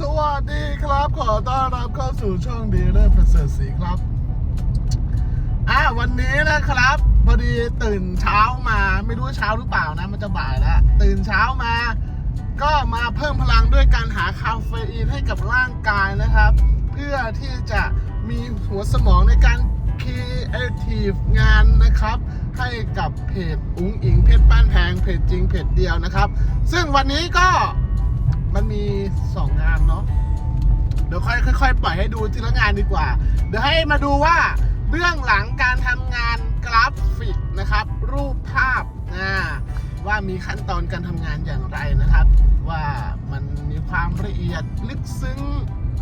สวัสดีครับ ขอต้อนรับเข้าสู่ช่องดีเลอร์ประเสริฐศรีครับ อะวันนี้นะครับ พอดีตื่นเช้ามาไม่รู้เช้าหรือเปล่านะ มันจะบ่ายแล้วตื่นเช้ามา ก็มาเพิ่มพลังด้วยการหาคาเฟอีนให้กับร่างกายนะครับ เพื่อที่จะมีหัวสมองในการ creative งานนะครับให้กับเพจอุ้งอิงเพชรบ้านแพงเพจจริงเพจเดียวนะครับ ซึ่งวันนี้ก็ มันมี2งงานเนาะเดี๋ยวค่อยค่อยๆปล่อยให้ดูทีละงานดีกว่า เดี๋ยวให้มาดูว่าเบื้องหลังการทำงานกราฟิกนะครับ รูปภาพนะว่ามีขั้นตอนการทำงานอย่างไรนะครับ ว่ามันมีความละเอียดลึกซึ้ง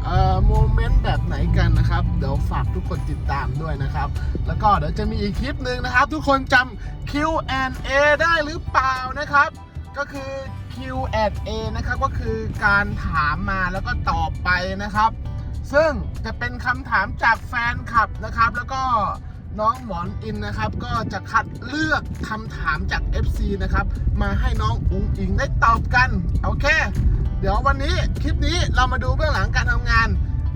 เอ่อโมเมนต์แบบไหนกันนะครับ เดี๋ยวฝากทุกคนติดตามด้วยนะครับ แล้วก็เดี๋ยวจะมีอีกคลิปหนึ่งนะครับ ทุกคนจำ Q&A ได้หรือเปล่านะครับ ก็คือ Q&A นะครับก็คือการถามมาแล้วก็ตอบไปนะครับ ซึ่งจะเป็นคำถามจากแฟนคลับนะครับ แล้วก็น้องหมอนอินนะครับ ก็จะคัดเลือกคำถามจาก FC นะครับ มาให้น้องอุ้งอิงได้ตอบกัน โอเค เดี๋ยววันนี้คลิปนี้เรามาดูเบื้องหลังการทำงาน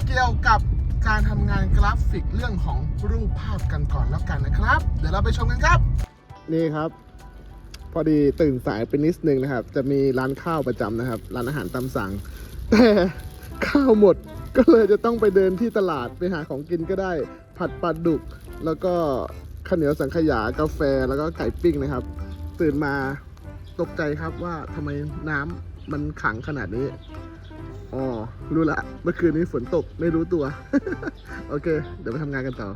เกี่ยวกับการทำงานกราฟิกเรื่องของรูปภาพกันก่อนแล้วกันนะครับ เดี๋ยวเราไปชมกันครับ นี่ครับ พอดีตื่นสายไปนิดนึงนะครับ จะมีร้านข้าวประจำนะครับ ร้านอาหารตามสั่ง แต่ข้าวหมดก็เลยจะต้องไปเดินที่ตลาดไปหาของกินก็ได้ ผัดปลาดุก แล้วก็ข้าวเหนียวสังขยากาแฟแล้วก็ไก่ปิ้งนะครับ ตื่นมาตกใจครับว่าทำไมน้ำมันขังขนาดนี้อ๋อรู้ละ เมื่อคืนนี้ฝนตกไม่รู้ตัว โอเค เดี๋ยวไปทำงานกันต่อ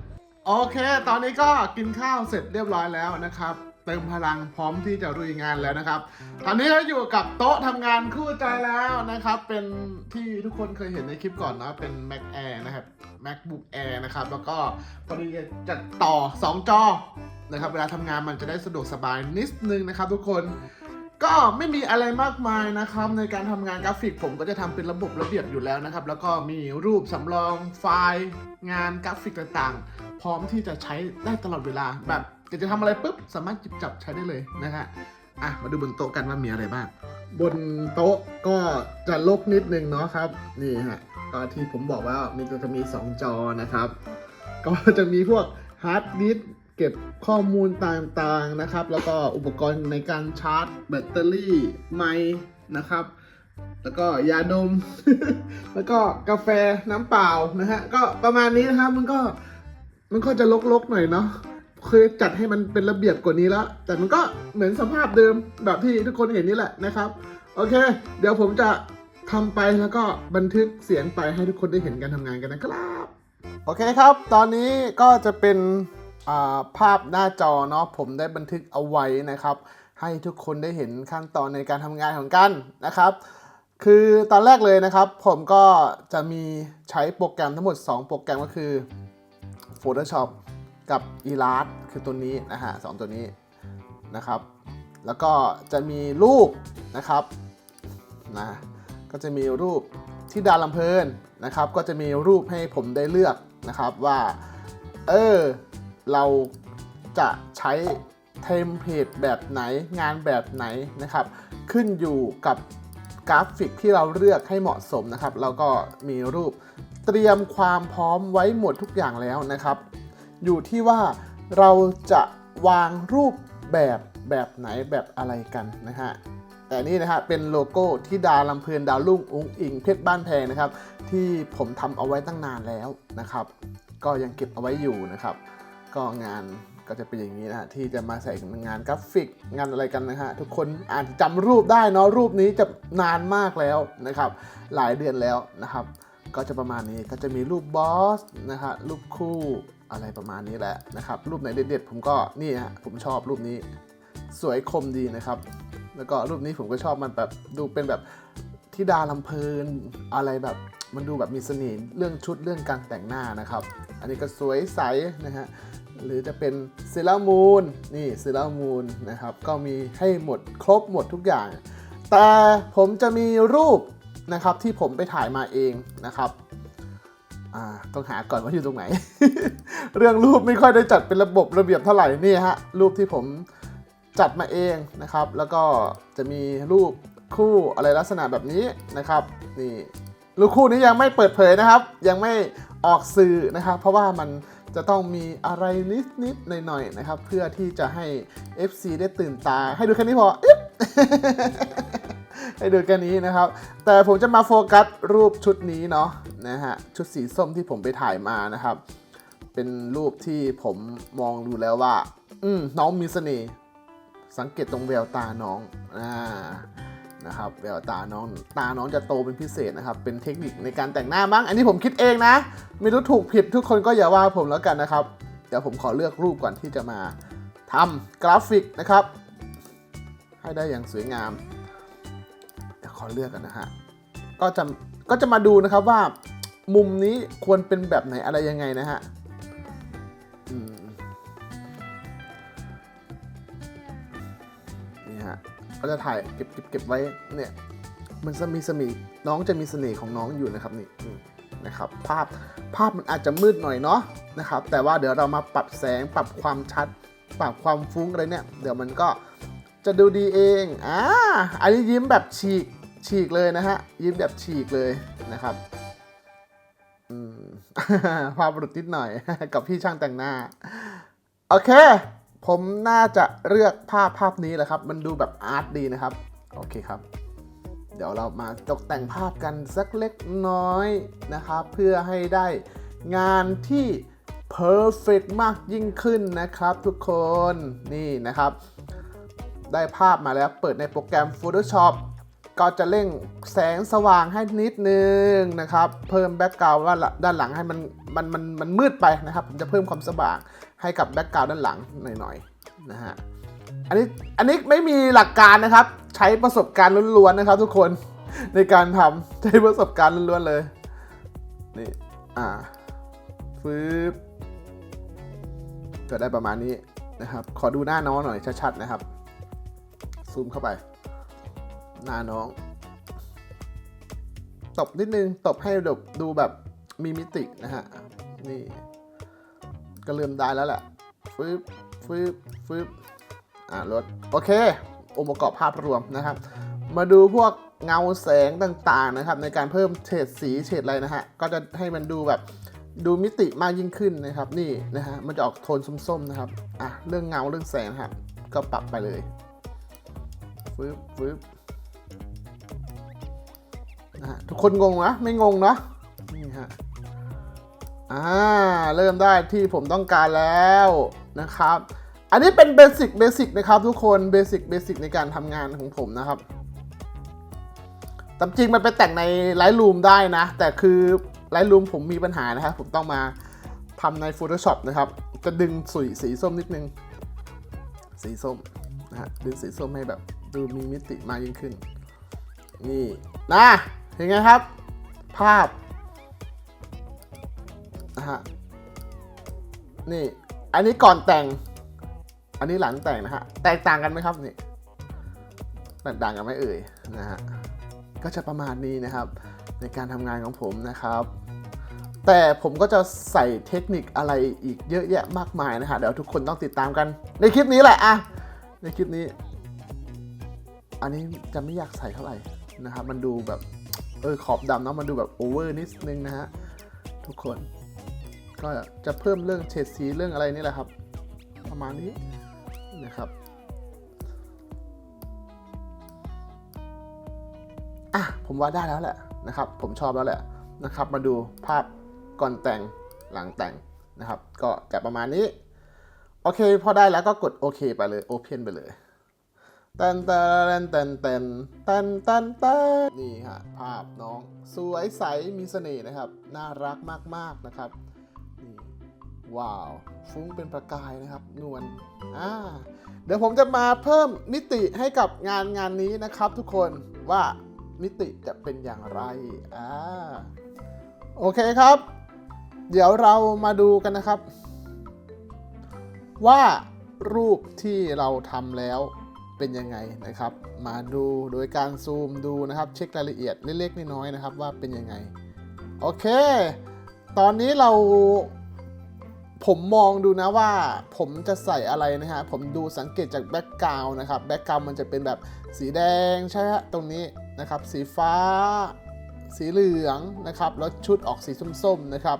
โอเค ตอนนี้ก็กินข้าวเสร็จเรียบร้อยแล้วนะครับ เติมพลังพร้อมที่จะรุยงานแล้วนะครับ ตอนนี้เราอยู่กับโต๊ะทำงานคู่ใจแล้วนะครับ เป็นที่ทุกคนเคยเห็นในคลิปก่อนนะเป็น Mac Air นะครับ MacBook Air นะครับ แล้วก็พอดีจะต่อ 2 จอนะครับ เวลาทำงานมันจะได้สะดวกสบายนิดนึงนะครับ ทุกคนก็ไม่มีอะไรมากมายนะครับ ในการทำงานกราฟิกผมก็จะทำเป็นระบบระเบียบอยู่แล้วนะครับ แล้วก็มีรูปสำรองไฟล์ งานกราฟิกต่างๆ พร้อมที่จะใช้ได้ตลอดเวลาแบบ อยากจะทำอะไรปุ๊บสามารถจิบจับใช้ได้เลยนะฮะอะมาดูบนโต๊ะกันว่ามีอะไรบ้าง บนโต๊ะก็จะลกนิดนึงเนาะครับนี่ฮะก็ที่ผมบอกว่ามันจะมี 2 จอนะครับ ก็จะมีพวกฮาร์ดดิสก์เก็บข้อมูลต่างๆนะครับ แล้วก็อุปกรณ์ในการชาร์จ แบตเตอรี่ไม้นะครับ แล้วก็ยาดม แล้วก็กาแฟน้ำเปล่านะฮะก็ประมาณนี้นะครับมันก็มันก็จะลกๆหน่อยเนาะ เคยจัดให้มันเป็นระเบียบกว่านี้แล้ว แต่มันก็เหมือนสภาพเดิมแบบที่ทุกคนเห็นนี่แหละนะครับ โอเค เดี๋ยวผมจะทำไปแล้วก็บันทึกเสียงไปให้ทุกคนได้เห็นการทำงานกันนะครับ โอเคครับ ตอนนี้ก็จะเป็นาภาพหน้าจอเนาะผมได้บันทึกเอาไว้นะครับ ให้ทุกคนได้เห็นขั้นตอนในการทำงานของกันนะครับ คือตอนแรกเลยนะครับ ผมก็จะมีใช้โปรแกรมทั้งหมด 2 โปรแกรมก็คือ Photoshop กับ Illustrator คือตัวนี้นะฮะสองตัวนี้นะครับ แล้วก็จะมีรูปนะครับนะก็จะมีรูปที่ดาลำเพลินนะครับ ก็จะมีรูปให้ผมได้เลือกนะครับว่า เออ เราจะใช้เทมเพลตแบบไหนงานแบบไหนนะครับ ขึ้นอยู่กับกราฟิกที่เราเลือกให้เหมาะสมนะครับ แล้วก็มีรูปเตรียมความพร้อมไว้หมดทุกอย่างแล้วนะครับ อยู่ที่ว่าเราจะวางรูปแบบแบบไหนแบบอะไรกันนะฮะแต่นี่นะฮะเป็นโลโก้ที่ดาลำเพลินดาวลุ่งอุ้งอิงเพชรบ้านแพงนะครับ ที่ผมทำเอาไว้ตั้งนานแล้วนะครับ ก็ยังเก็บเอาไว้อยู่นะครับ ก็งานก็จะเป็นอย่างนี้นะฮะที่จะมาใส่งานกราฟิกงานอะไรกันนะฮะทุกคนอาจจะจำรูปได้เนาะรูปนี้จะนานมากแล้วนะครับ หลายเดือนแล้วนะครับ ก็จะประมาณนี้ก็จะมีรูปบอสนะฮะรูปคู่ อะไรประมาณนี้แหละนะครับ รูปไหนเด็ดๆผมก็นี่ฮะผมชอบรูปนี้ สวยคมดีนะครับ แล้วก็รูปนี้ผมก็ชอบมันแบบดูเป็นแบบทิดาลำเพลินอะไรแบบมันดูแบบมีเสน่ห์เรื่องชุดเรื่องการแต่งหน้านะครับ อันนี้ก็สวยใสนะฮะหรือจะเป็นเซรามูนนี่เซรามูนนะครับก็มีให้หมดครบหมดทุกอย่าง แต่ผมจะมีรูปนะครับที่ผมไปถ่ายมาเองนะครับ อ่าต้องหาก่อนว่าอยู่ตรงไหน เรื่องรูปไม่ค่อยได้จัดเป็นระบบระเบียบเท่าไหร่นี่ฮะรูปที่ผมจัดมาเองนะครับ แล้วก็จะมีรูปคู่อะไรลักษณะแบบนี้นะครับนี่รูปคู่นี้ยังไม่เปิดเผยนะครับ ยังไม่ออกสื่อนะครับ เพราะว่ามันจะต้องมีอะไรนิดๆหน่อยๆนะครับ เพื่อที่จะให้ FC ได้ตื่นตา ให้ดูแค่นี้พอ ให้ดูแค่นี้นะครับ แต่ผมจะมาโฟกัสรูปชุดนี้เนาะนะฮะชุดสีส้มที่ผมไปถ่ายมานะครับ เป็นรูปที่ผมมองดูแล้วว่า อืมน้องมีเสน่ห์สังเกตตรงแววตาน้องอ่านะครับแววตาน้องตาน้องจะโตเป็นพิเศษนะครับ เป็นเทคนิคในการแต่งหน้ามั้งอันนี้ผมคิดเองนะ ไม่รู้ถูกผิดทุกคนก็อย่าว่าผมแล้วกันนะครับ เดี๋ยวผมขอเลือกรูปก่อนที่จะมาทำกราฟิกนะครับ ให้ได้อย่างสวยงาม อเลือกกันนะฮะก็จะก็จะมาดูนะครับว่ามุมนี้ควรเป็นแบบไหนอะไรยังไงนะฮะนี่ฮะก็จะถ่ายเก็บเก็บเก็บไว้เนี่ย มันจะมีสน่ห์น้องจะมีเสน่ห์ของน้องอยู่นะครับนี่นี่นะครับ ภาพภาพมันอาจจะมืดหน่อยเนาะนะครับ แต่ว่าเดี๋ยวเรามาปรับแสงปรับความชัด ปรับความฟุ้งอะไรเนี่ย เดี๋ยวมันก็จะดูดีเอง อ่า อันนี้ยิ้มแบบฉีก ฉีกเลยนะฮะ ยิ้มแบบฉีกเลยนะครับอืมภาพหลุดนิดหน่อย กับพี่ช่างแต่งหน้า โอเค ผมน่าจะเลือกภาพภาพนี้แหละครับ มันดูแบบอาร์ตดีนะครับ โอเคครับ เดี๋ยวเรามาตกแต่งภาพกันสักเล็กน้อยนะครับ เพื่อให้ได้งานที่ perfect มากยิ่งขึ้นนะครับทุกคนนี่นะครับ ได้ภาพมาแล้วเปิดในโปรแกรม Photoshop ก็จะเร่งแสงสว่างให้นิดนึงนะครับ เพิ่มแบ็กกราวด์ว่าด้านหลังให้มันมันมันมันมืดไปนะครับผมจะเพิ่มความสว่างให้กับแบ็กกราวด์ด้านหลังหน่อยๆนะฮะอันนี้อันนี้ไม่มีหลักการนะครับ ใช้ประสบการณ์ล้วนๆนะครับ ทุกคนในการทำใช้ประสบการณ์ล้วนๆเลยนี่อ่าฟืบจะได้ประมาณนี้นะครับ ขอดูหน้าน้องหน่อยชัดๆนะครับ ซูมเข้าไป หน้าน้อง ตบนิดนึง ตบให้แบบดูแบบมีมิตินะฮะ นี่ ก็เริ่มได้แล้วแหละฟืบฟืบฟืบอ่ารถโอเค องค์ประกอบภาพรวมนะครับ มาดูพวกเงาแสงต่างๆนะครับ ในการเพิ่มเฉดสีเฉดอะไรนะฮะ ก็จะให้มันดูแบบดูมิติมากยิ่งขึ้นนะครับ นี่นะฮะมันจะออกโทนส้มๆนะครับอะเรื่องเงาเรื่องแสงะครับ ก็ปรับไปเลยฟึบฟึบ นะฮะทุกคนงงนะไม่งงนะนี่ฮะอ่าเริ่มได้ที่ผมต้องการแล้วนะครับ อันนี้เป็นเบสิกเบสิกนะครับทุกคนเบสิกเบสิกในการทำงานของผมนะครับตามจริงมันไปแต่งใน Lightroom ได้นะ แต่คือ Lightroom ผมมีปัญหานะครับ ผมต้องมาทำใน Photoshop นะครับ จะดึงสีสีส้มนิดนึง สีส้มนะฮะดึงสีส้มให้แบบดูมีมิติมากยิ่งขึ้น นี่นะ เห็นไงครับ ภาพนะฮะนี่อันนี้ก่อนแต่ง อันนี้หลังแต่งนะฮะแตกต่างกันไหมครับนี่แตกต่างกันไหมเอ่ยนะฮะก็จะประมาณนี้นะครับ ในการทำงานของผมนะครับ แต่ผมก็จะใส่เทคนิคอะไรอีกเยอะแยะมากมายนะฮะเดี๋ยวทุกคนต้องติดตามกัน ในคลิปนี้แหละอะในคลิปนี้ อันนี้จะไม่อยากใส่เท่าไหร่นะครับมันดูแบบ เออขอบดำเนาะมันดูแบบโอเวอร์นิดนึงนะฮะทุกคน ก็จะเพิ่มเรื่องเฉดสีเรื่องอะไรนี่แหละครับ ประมาณนี้นะครับอะผมว่าได้แล้วแหละนะครับ ผมชอบแล้วแหละนะครับ มาดูภาพก่อนแต่งหลังแต่งนะครับ ก็จะประมาณนี้ โอเค พอได้แล้วก็กดโอเคไปเลยโอเพนไปเลย ตันเตันเตันเตันเตันเตันเตันนี่ฮะภาพน้องสวยใสมีเสน่ห์นะครับ น่ารักมากๆนะครับนี่ว้าว ฟุ้งเป็นประกายนะครับ นวลอ่าเดี๋ยวผมจะมาเพิ่มมิติให้กับงานงานนี้นะครับ ทุกคนว่ามิติจะเป็นอย่างไรอ่าโอเคครับ เดี๋ยวเรามาดูกันนะครับ ว่ารูปที่เราทำแล้ว เป็นยังไงนะครับ มาดูโดยการซูมดูนะครับ เช็ครายละเอียดเล็กๆน้อยๆนะครับว่าเป็นยังไง โอเค ตอนนี้เราผมมองดูนะว่าผมจะใส่อะไรนะฮะ ผมดูสังเกตจากแบ็กกราวน์นะครับ แบ็กกราวน์มันจะเป็นแบบสีแดงใช่ฮะตรงนี้นะครับ สีฟ้า สีเหลืองนะครับ แล้วชุดออกสีส้มๆนะครับ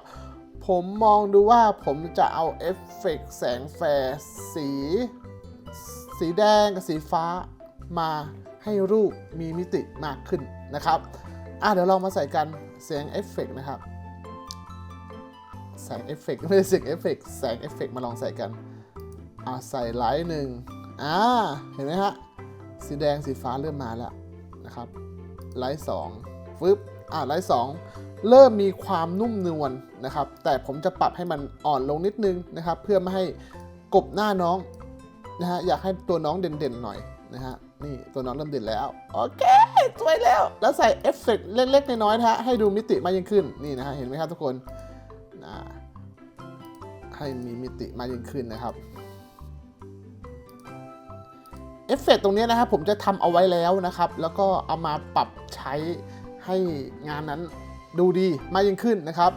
ผมมองดูว่าผมจะเอาเอฟเฟกต์แสงแฟร์สี สีแดงกับสีฟ้ามาให้รูปมีมิติมากขึ้นนะครับอะเดี๋ยวลองมาใส่กันเสียงเอฟเฟกต์นะครับแสงเอฟเฟกต์ไม่ใช่เสียงเอฟเฟกต์แสงเอฟเฟกต์มาลองใส่กันอะใส่ไลท์หนึ่งอ่าเห็นไหมฮะสีแดงสีฟ้าเริ่มมาแล้วนะครับไลท์สองฟึบอ่าไลท์สองเริ่มมีความนุ่มนวลนะครับ แต่ผมจะปรับให้มันอ่อนลงนิดนึงนะครับ เพื่อไม่ให้กบหน้าน้อง นะฮะอยากให้ตัวน้องเด่นๆหน่อยนะฮะนี่ตัวน้องเริ่มเด่นแล้ว โอเคสวยแล้ว แล้วใส่เอฟเฟกต์เล็กๆน้อยๆนะฮะให้ดูมิติมากยิ่งขึ้นนี่นะฮะเห็นไหมครับทุกคนนะให้มีมิติมากยิ่งขึ้นนะครับเอฟเฟกต์ตรงนี้นะครับผมจะทำเอาไว้แล้วนะครับ แล้วก็เอามาปรับใช้ให้งานนั้นดูดีมากยิ่งขึ้นนะครับ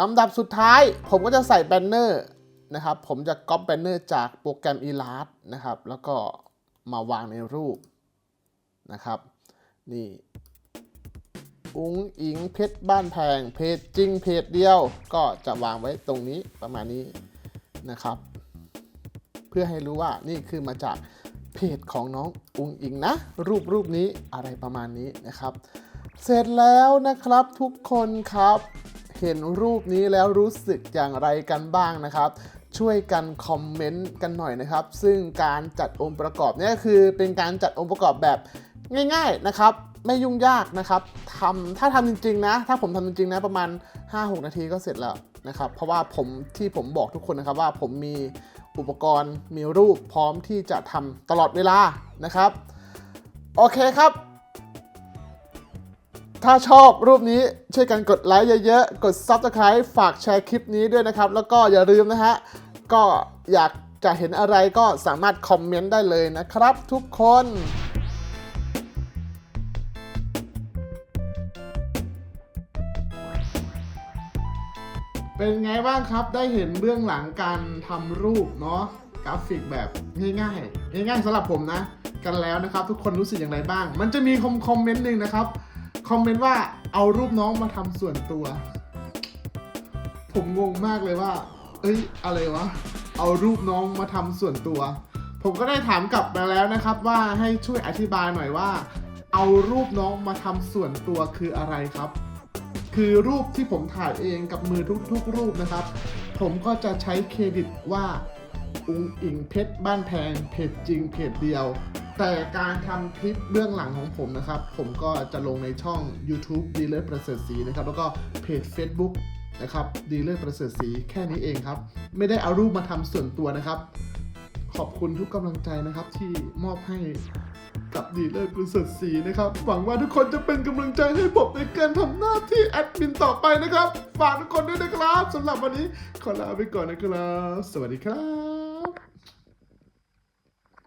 ลำดับสุดท้ายผมก็จะใส่แบนเนอร์ นะครับ ผมจะก๊อปแบนเนอร์จากโปรแกรม e l a s t นะครับ แล้วก็มาวางในรูปนะครับ นี่ อุ้งอิงเพชรบ้านแพง เพจจริงเพจเดียว ก็จะวางไว้ตรงนี้ประมาณนี้นะครับ เพื่อให้รู้ว่านี่คือมาจากเพจของน้องอุงอิงนะ รูปรูปนี้อะไรประมาณนี้นะครับ เสร็จแล้วนะครับทุกคนครับเห็นรูปนี้แล้วรู้สึกอย่างไรกันบ้างนะครับ ช่วยกันคอมเมนต์กันหน่อยนะครับ ซึ่งการจัดองค์ประกอบเนี่ยคือเป็นการจัดองค์ประกอบแบบง่าย ๆนะครับไม่ยุ่งยากนะครับทำถ้าทำจริงๆนะ ถ้าผมทำจริงๆนะประมาณ 5-6 นาทีก็เสร็จแล้วนะครับ เพราะว่าผมที่ผมบอกทุกคนนะครับว่าผมมีอุปกรณ์มีรูปพร้อมที่จะทำตลอดเวลานะครับ โอเคครับ ถ้าชอบรูปนี้ช่วยกันกดไลค์เยอะๆ กด Subscribe ฝากแชร์คลิปนี้ด้วยนะครับ แล้วก็อย่าลืมนะฮะ ก็อยากจะเห็นอะไรก็สามารถคอมเมนต์ได้เลยนะครับทุกคนเป็นไงบ้างครับ ได้เห็นเบื้องหลังการทำรูปเนาะกราฟิกแบบง่ายๆง่ายๆสำหรับผมนะ กันแล้วนะครับ ทุกคนรู้สึกอย่างไรบ้าง มันจะมีคอมคอมเมนต์หนึ่งนะครับ คอมเมนต์ว่าเอารูปน้องมาทำส่วนตัว ผมงงมากเลยว่า เอ้ย อะไรวะ เอารูปน้องมาทำส่วนตัว ผมก็ได้ถามกลับมาแล้วนะครับ ว่าให้ช่วยอธิบายหน่อยว่า เอารูปน้องมาทำส่วนตัวคืออะไรครับ คือรูปที่ผมถ่ายเองกับมือทุกๆ รูปนะครับ ผมก็จะใช้เครดิตว่า อุงอิงเพชรบ้านแพงเพจจริงเพจเดียว แต่การทำคลิปเบื้องหลังของผมนะครับ ผมก็จะลงในช่อง YouTube ดีเลอร์ประเสริฐศรีนะครับ แล้วก็เพจ Facebook นะครับดีเลอร์ประเสริฐศรีแค่นี้เองครับ ไม่ได้เอารูปมาทำส่วนตัวนะครับ ขอบคุณทุกกำลังใจนะครับที่มอบให้กับดีเลอร์ประเสริฐศรีนะครับ หวังว่าทุกคนจะเป็นกำลังใจให้ผมในการทำหน้าที่แอดมินต่อไปนะครับ ฝากทุกคนด้วยนะครับสำหรับวันนี้ขอลาไปก่อนนะครับ สวัสดีครับ